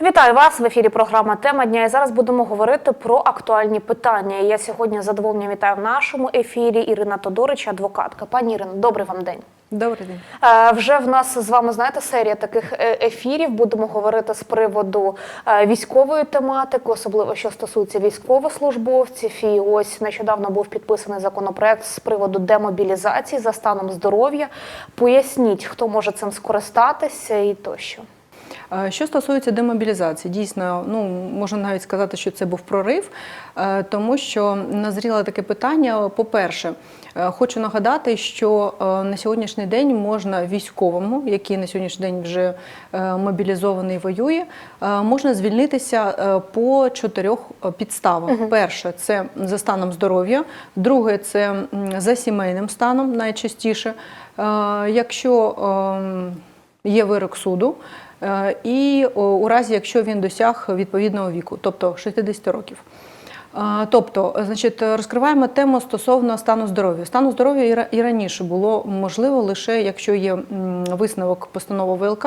Вітаю вас в ефірі. Програма Тема дня. І зараз будемо говорити про актуальні питання. І Я сьогодні з задоволенням вітаю в нашому ефірі Ірина Тодорич, адвокатка. Пані Ірино, добрий вам день. Добрий день. Е, Вже в нас з вами знаєте серія таких е, ефірів. Будемо говорити з приводу е, військової тематики, особливо що стосується військовослужбовців. І ось нещодавно був підписаний законопроект з приводу демобілізації за станом здоров'я. Поясніть, хто може цим скористатися і тощо. Е, Що стосується демобілізації, дійсно, ну можна навіть сказати, що це був прорив, е, тому що назріло таке питання. По-перше, е, хочу нагадати, що на сьогоднішній день можна військовому, який на сьогоднішній день вже мобілізований воює, можна звільнитися по чотирьох підставах. Перше це за станом здоров'я, друге це за сімейним станом найчастіше. Якщо ем, є вирок суду. Е, І у разі, якщо він досяг відповідного віку, тобто 60 років. Тобто, значить, розкриваємо тему стосовно стану здоров'я. Стану здоров'я і раніше було можливо лише якщо є висновок постанови ВЛК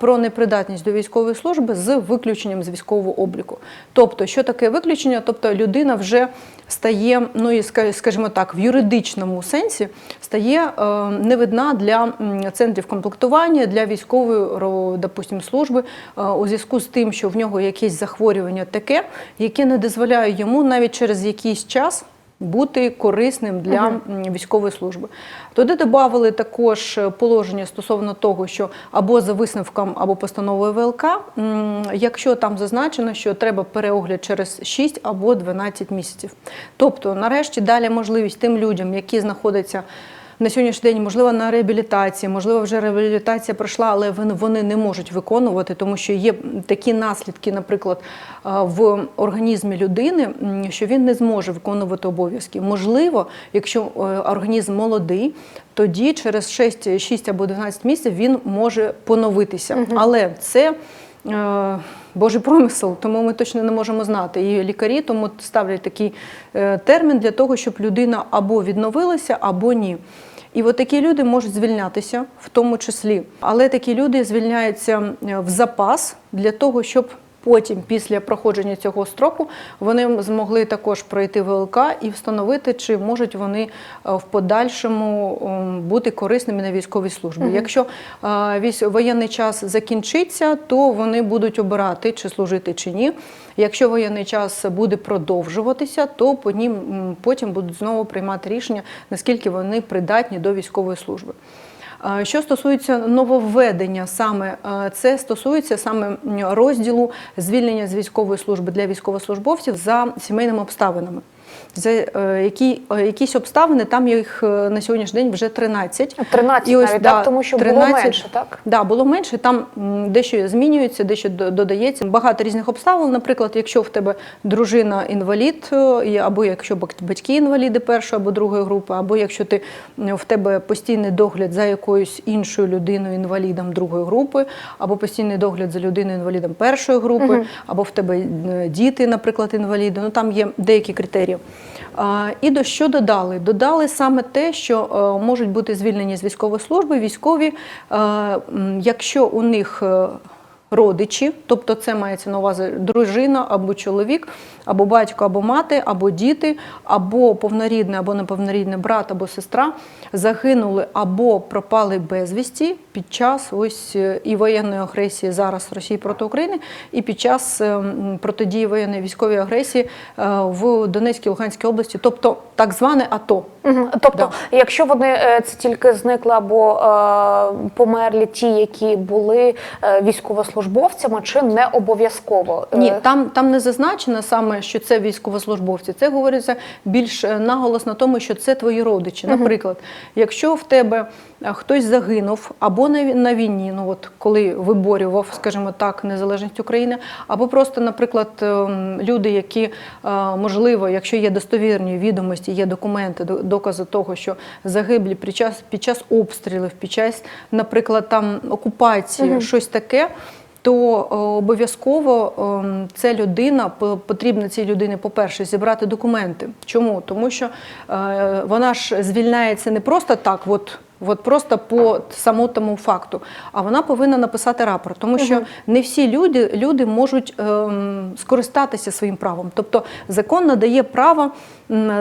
про непридатність до військової служби з виключенням з військового обліку. Тобто, що таке виключення? Тобто людина вже стає, ну і ска- скажімо так, в юридичному сенсі стає е, невидна для центрів комплектування, для військової допустим, служби е, у зв'язку з тим, що в нього якесь захворювання таке, яке не дозволяє йому навіть через якийсь час. Бути корисним для угу. військової служби. Туди додали також положення стосовно того, що або за висновком, або постановою ВЛК, якщо там зазначено, що треба переогляд через 6 або 12 місяців. Тобто, нарешті далі можливість тим людям, які знаходяться на сьогоднішній день, можливо, на реабілітації, можливо, вже реабілітація пройшла, але вони- не можуть виконувати, тому що є такі наслідки, наприклад, е, в організмі людини, що він не зможе виконувати обов'язки. Можливо, якщо е, організм молодий, тоді через 6, 6 або 12 місяців він може поновитися. Але це е, Божий промисел, тому ми точно не можемо знати. І лікарі тому ставлять такий термін для того, щоб людина або відновилася, або ні. І от такі люди можуть звільнятися в тому числі. Але такі люди звільняються е, в запас для того, щоб потім, після проходження цього строку, вони змогли також пройти ВЛК і встановити, чи можуть вони е, в подальшому бути корисними на військовій службі. Якщо е, воєнний час закінчиться, то вони будуть обирати, чи служити, чи ні. Якщо воєнний час буде продовжуватися, то по ним потім будуть знову приймати рішення, наскільки вони придатні до військової служби. Що стосується нововведення, саме це стосується саме розділу звільнення з військової служби для військовослужбовців за сімейними обставинами. За е, які, е, якісь обставини, там їх е, на сьогоднішній день вже 13. 13 І ось, навіть, да, так? тому що було менше, так? Да, було менше. Там дещо змінюється, дещо додається. Багато різних обставин. Наприклад, якщо в тебе дружина інвалід, або якщо батьки інваліди першої або другої групи, або якщо ти в тебе постійний догляд за якоюсь іншою людиною інвалідом другої групи, або постійний догляд за людиною інвалідом першої групи, або в тебе діти, наприклад, інваліди. Ну там є деякі критерії. І до що додали? Додали саме те, що е, можуть бути звільнені з військової служби військові, е, якщо у них е, родичі, тобто це мається на увазі дружина або чоловік, або батько, або мати, або діти, або повнорідний, або неповнорідний брат або сестра загинули або пропали безвісті під час ось е, і воєнної агресії зараз Росії проти України, і під час е, протидії воєнної військової агресії е, в Донецькій Луганській області, тобто так зване АТО. Тобто, Да. якщо вони це тільки зникли або е, померлі ті, які були е, військовослужбовцями, чи не обов'язково? Е, Ні, там, там не зазначено саме, що це військовослужбовці. Це говориться більш е, наголос на тому, що це твої родичі. Наприклад, якщо в тебе е, хтось загинув або на, на війні, ну от коли виборював, скажімо так, незалежність України, або просто, наприклад, ем, люди, які можливо, якщо є достовірні відомості, є документи, до- докази того, що загиблі під час під час обстрілів, під час, наприклад, там окупації, щось таке то е, обов'язково ем, ця людина по- потрібно цій людині, по-перше, зібрати документи. Чому? Тому що е, вона ж звільняється не просто так, от От просто по самотному факту. А вона повинна написати рапорт, тому що не всі люди, люди можуть ем, скористатися своїм правом. Тобто закон надає право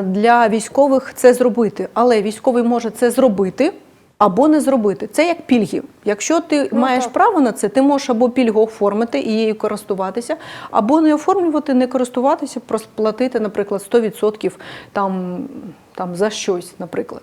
для військових це зробити, але військовий може це зробити. Або не зробити. Це як пільги. Якщо ти Ну, маєш так. право на це, ти можеш або пільгу оформити і її користуватися, або не оформлювати, не користуватися, просто платити, наприклад, 100% там, там за щось, наприклад.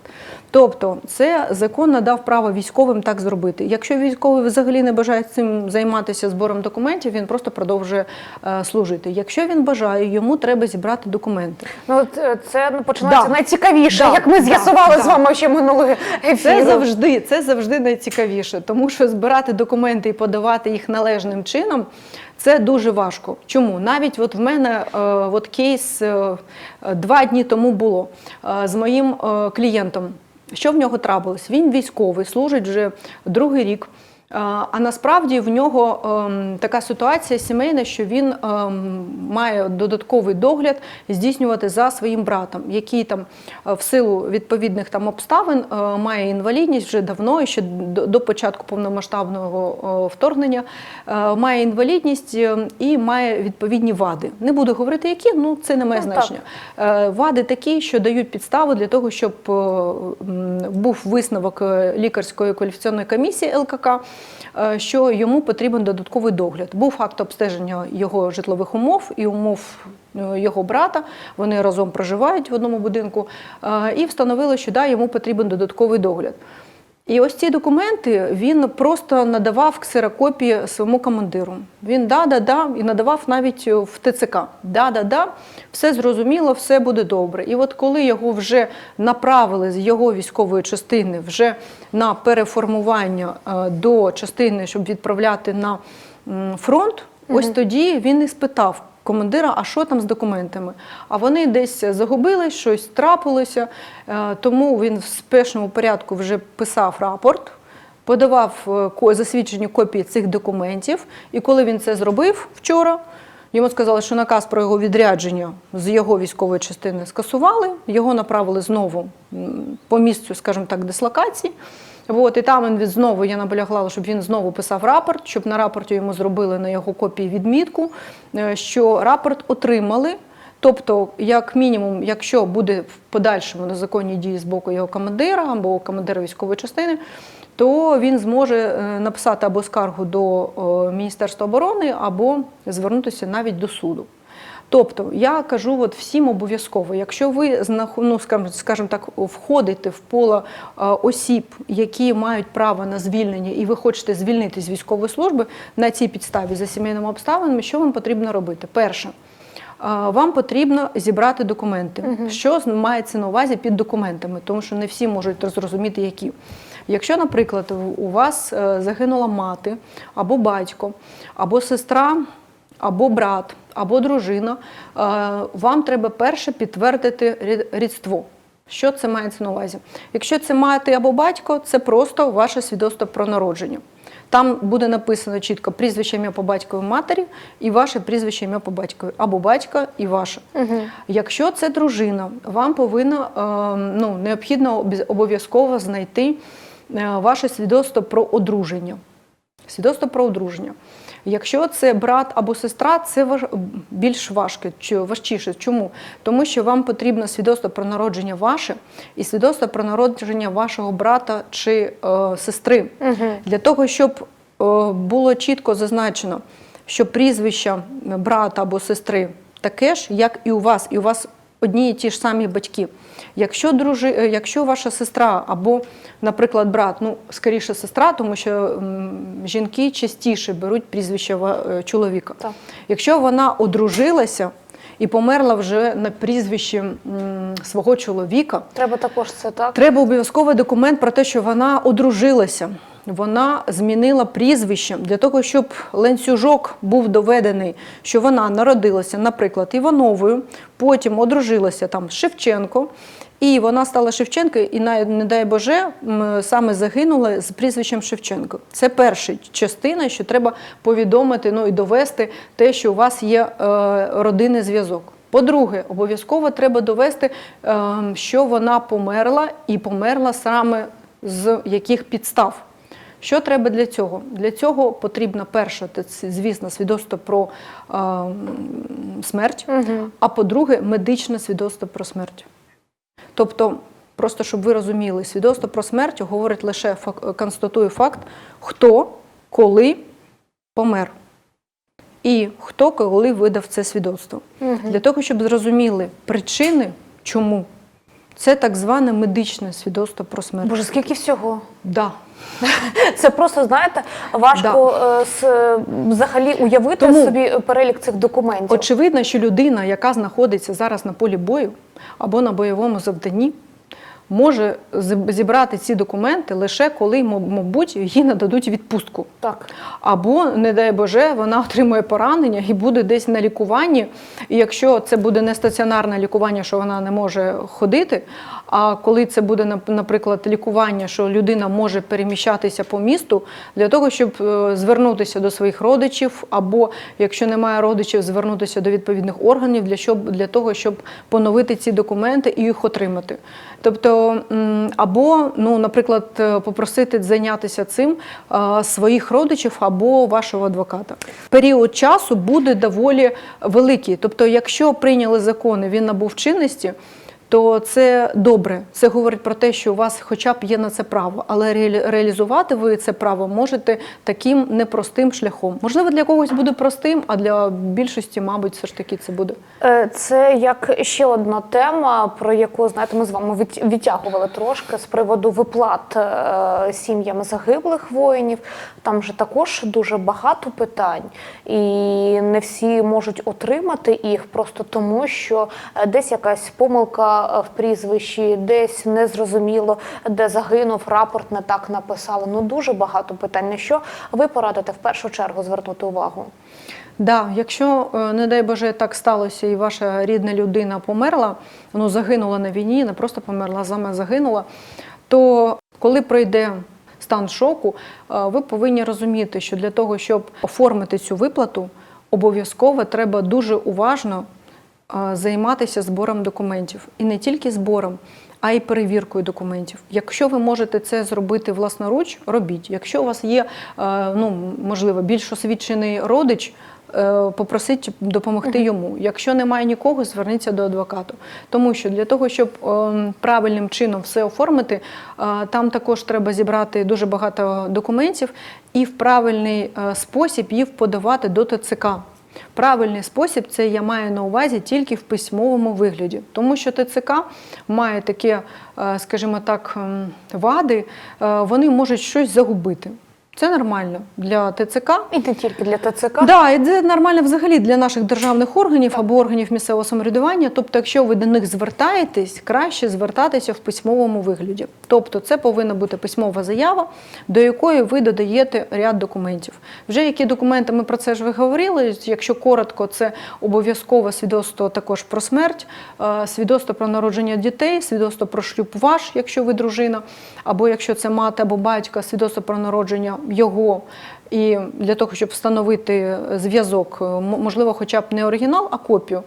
Тобто, це закон надав право військовим так зробити. Якщо військовий взагалі не бажає цим займатися збором документів, він просто продовжує е, служити. Якщо він бажає, йому треба зібрати документи. Ну е, це ну, починається Да. найцікавіше, Да, як ми з'ясували да. з вами ще минулого ефіру. Це завжди, це завжди найцікавіше, тому що збирати документи і подавати їх належним чином це дуже важко. Чому? Навіть от в мене е, от кейс е, два дні тому було е, з моїм клієнтом. Що в нього трапилось? Він військовий, служить вже другий рік. А насправді в нього ем, така ситуація сімейна, що він ем, має додатковий догляд здійснювати за своїм братом, який там е, в силу відповідних там обставин е, має інвалідність вже давно, ще до, початку повномасштабного е, вторгнення має інвалідність і має відповідні вади. Не буду говорити, які, ну це не має Ну, значення. Е, Вади такі, що дають підставу для того, щоб був висновок лікарської кваліфікаційної комісії ЛКК, що йому потрібен додатковий догляд. Був факт обстеження його житлових умов і умов е, його брата. Вони разом проживають в одному будинку, е, і встановили, що да, йому потрібен додатковий догляд. І ось ці документи він просто надавав ксерокопії своєму командиру. Він да-да-да, і надавав навіть в ТЦК. Да-да-да, все зрозуміло, все буде добре. І от коли його вже направили з його військової частини вже на переформування е, до частини, щоб відправляти на фронт, ось тоді він і спитав. Командира, а що там з документами? А вони десь загубились, щось трапилося, е, тому він в спешному порядку вже писав рапорт, подавав е, засвідчені копії цих документів. І коли він це зробив вчора, йому сказали, що наказ про його відрядження з його військової частини скасували, його направили знову по місцю, скажімо так, дислокації. От, і там він знову я наполягла, щоб він знову писав рапорт, щоб на рапорті йому зробили на його копії відмітку, е, що рапорт отримали. Тобто, як мінімум, якщо буде в подальшому незаконні дії з боку його командира або командира військової частини, то він зможе е, написати або скаргу до е, Міністерства оборони, або звернутися навіть до суду. Тобто я кажу от всім обов'язково, якщо ви ну, скажімо, так, входите в поле осіб, які мають право на звільнення, і ви хочете звільнити з військової служби на цій підставі за сімейними обставинами, що вам потрібно робити? Перше. Вам потрібно зібрати документи. Що з- мається на увазі під документами, тому що не всі можуть зрозуміти, які. Якщо, наприклад, у- у вас е, загинула мати або батько, або сестра, або брат, або дружина, е, вам треба перше підтвердити рід- рідство. Що це мається на увазі? Якщо це мати або батько, це просто ваше свідоцтво про народження. Там буде написано чітко прізвище ім'я по батькові матері і ваше прізвище ім'я по батькові, або батька і ваше. Якщо це дружина, вам повинно е, ну, необхідно обов'язково знайти е, ваше свідоцтво про одруження. Свідоцтво про одруження. Якщо це брат або сестра, це важ... більш важке, чи важчіше. Чому? Тому що вам потрібно свідоцтво про народження ваше і свідоцтво про народження вашого брата чи е, сестри. Для того, щоб е, було чітко зазначено, що прізвище брата або сестри таке ж, як і у вас, і у вас одні і ті ж самі батьки. Якщо, дружи, е, якщо ваша сестра або, наприклад, брат, ну скоріше сестра, тому що жінки частіше беруть прізвище е, чоловіка. Так. Якщо вона одружилася і померла вже на прізвищі свого чоловіка, Треба також це так. Треба обов'язковий документ про те, що вона одружилася. Вона змінила прізвище для того, щоб ланцюжок був доведений, що вона народилася, наприклад, Івановою, потім одружилася там Шевченко, і вона стала Шевченко, і не дай Боже, саме загинула з прізвищем Шевченко. Це перша частина, що треба повідомити ну і довести те, що у вас є е, родинний зв'язок. По-друге, обов'язково треба довести, е, що вона померла і померла саме з яких підстав. Що треба для цього? Для цього потрібно перше, це, звісно, свідоцтво про е, смерть, а по-друге, медичне свідоцтво про смерть. Тобто, просто щоб ви розуміли, свідоцтво про смерть говорить лише фак- констатує факт, хто коли помер. І хто коли видав це свідоцтво. Для того, щоб зрозуміли причини, чому, це так зване медичне свідоцтво про смерть. Боже, скільки всього? Да. Це просто знаєте, важко да. с- е, взагалі уявити Тому- собі перелік цих документів. Очевидно, що людина, яка знаходиться зараз на полі бою або на бойовому завданні, може зібрати ці документи лише коли, мабуть, їй нададуть відпустку. Так. Або, не дай Боже, вона отримує поранення і буде десь на лікуванні. І якщо це буде не стаціонарне лікування, що вона не може ходити, а коли це буде, нап- наприклад, лікування, що людина може переміщатися по місту для того, щоб е, звернутися до своїх родичів, або якщо немає родичів, звернутися до відповідних органів для, щоб, для того, щоб поновити ці документи і їх отримати. Тобто, або, ну, наприклад, е, попросити зайнятися цим е, своїх родичів або вашого адвоката. Період часу буде доволі великий. Тобто, якщо прийняли закони, він набув чинності. То це добре. Це говорить про те, що у вас хоча б є на це право, але реалізувати ви це право можете таким непростим шляхом. Можливо, для когось буде простим, а для більшості, мабуть, все ж таки це буде. Е, Це як ще одна тема, про яку знаєте, ми з вами від- відтягували трошки з приводу виплат е, сім'ям загиблих воїнів. Там же також дуже багато питань, і не всі можуть отримати їх просто тому, що е, десь якась помилка в прізвищі, десь незрозуміло, де загинув, рапорт не так написали. Ну дуже багато питань. На що ви порадите в першу чергу звернути увагу? Да, якщо, е, не дай Боже, так сталося, і ваша рідна людина померла, ну загинула на війні, не просто померла, а саме загинула, то коли пройде стан шоку, е, ви повинні розуміти, що для того, щоб оформити цю виплату, обов'язково треба дуже уважно займатися збором документів. І не тільки збором, а й перевіркою документів. Якщо ви можете це зробити власноруч, робіть. Якщо у вас є, е, ну, можливо, більш освічений родич, е, попросіть допомогти йому. Якщо немає нікого, зверніться до адвоката. Тому що для того, щоб е, правильним чином все оформити, там також треба зібрати дуже багато документів і в правильний спосіб їх подавати до ТЦК. Правильний спосіб це я маю на увазі тільки в письмовому вигляді, тому що ТЦК має такі, е, скажімо так, вади, е, вони можуть щось загубити. Це нормально для ТЦК. І не тільки для ТЦК. Да, і це нормально взагалі для наших державних органів або органів місцевого самоврядування. Тобто, якщо ви до них звертаєтесь, краще звертатися в письмовому вигляді. Тобто, це повинна бути письмова заява, до якої ви додаєте ряд документів. Вже які документи ми про це ж ви говорили. Якщо коротко, це обов'язкове свідоцтво також про смерть, е, свідоцтво про народження дітей, свідоцтво про шлюб ваш, якщо ви дружина, або якщо це мати або батька, свідоцтво про народження його. І для того, щоб встановити зв'язок, е, можливо, хоча б не оригінал, а копію.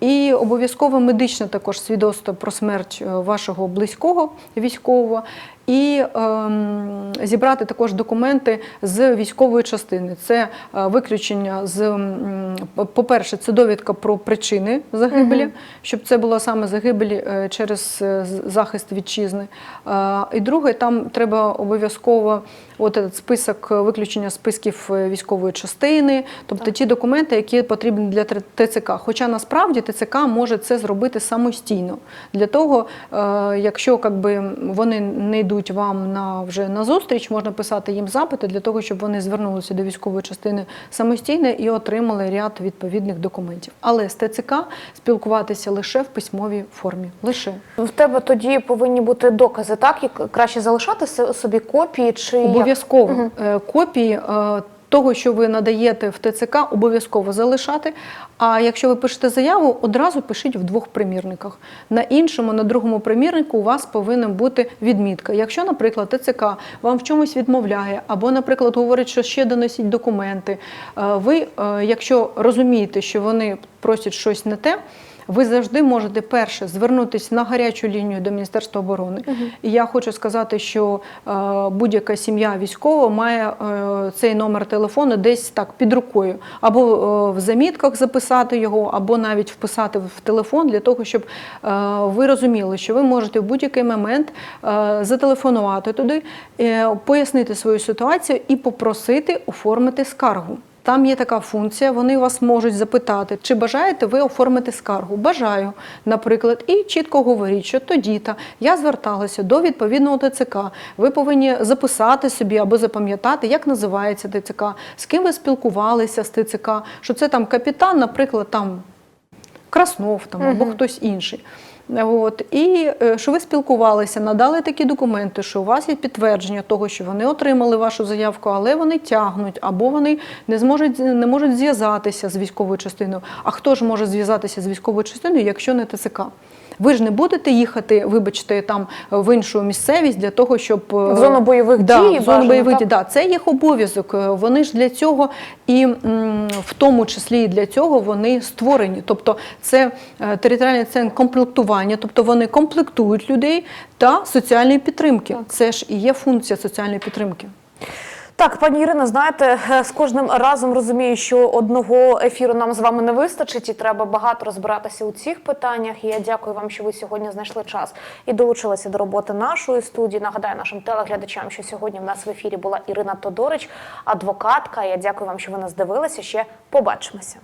І обов'язково медичне також свідоцтво про смерть е, вашого близького військового, і ем, зібрати також документи з військової частини. Це е, виключення з, по-перше, це довідка про причини загибелі, щоб це була саме загибель е, через е, захист вітчизни. Е, І друге, там треба обов'язково от этот список виключення списків військової частини, тобто ті документи, які потрібні для ТЦК. Хоча насправді ТЦК може це зробити самостійно. Для того, якщо как би, вони не йдуть вам на вже на зустріч, можна писати їм запити для того, щоб вони звернулися до військової частини самостійно і отримали ряд відповідних документів. Але з ТЦК спілкуватися лише в письмовій формі. Лише В тебе тоді повинні бути докази, так? І краще залишати собі копії чи? Обов'язково угу. копії е, того, що ви надаєте в ТЦК, обов'язково залишати. А якщо ви пишете заяву, одразу пишіть в двох примірниках. На іншому, на другому примірнику у вас повинна бути відмітка. Якщо, наприклад, ТЦК вам в чомусь відмовляє, або, наприклад, говорить, що ще доносіть документи, е, ви, е, якщо розумієте, що вони просять щось не те. Ви завжди можете перше звернутися на гарячу лінію до Міністерства оборони. І я хочу сказати, що е, будь-яка сім'я військова має е, цей номер телефону десь так під рукою, або е, в замітках записати його, або навіть вписати в телефон для того, щоб е, ви розуміли, що ви можете в будь-який момент е, зателефонувати туди, е, пояснити свою ситуацію і попросити оформити скаргу. Там є така функція, вони вас можуть запитати, чи бажаєте ви оформити скаргу. Бажаю, наприклад, і чітко говоріть, що тоді-то я зверталася до відповідного ТЦК. Ви повинні записати собі або запам'ятати, як називається ТЦК, з ким ви спілкувалися з ТЦК, що це там капітан, наприклад, там Краснов там, або хтось інший. От. І е, що ви спілкувалися, надали такі документи, що у вас є підтвердження того, що вони отримали вашу заявку, але вони тягнуть, або вони не зможуть не можуть зв'язатися з військовою частиною. А хто ж може зв'язатися з військовою частиною, якщо не ТСК? Ви ж не будете їхати, вибачте, там в іншу місцевість для того, щоб е, В зону бойових да, дій в зону бойових дій. Да, це їх обов'язок. Е, Вони ж для цього і в тому числі і для цього вони створені. Тобто це е, територіальний центр комплектування, тобто вони комплектують людей та соціальної підтримки. Це ж і є функція соціальної підтримки. Так, пані Ірино, знаєте, е, з кожним разом розумію, що одного ефіру нам з вами не вистачить, і треба багато розбиратися у цих питаннях. І я дякую вам, що ви сьогодні знайшли час і долучилися до роботи нашої студії. Нагадаю нашим телеглядачам, що сьогодні в нас в ефірі була Ірина Тодорич, адвокатка. Я дякую вам, що ви нас дивилися. Ще побачимося.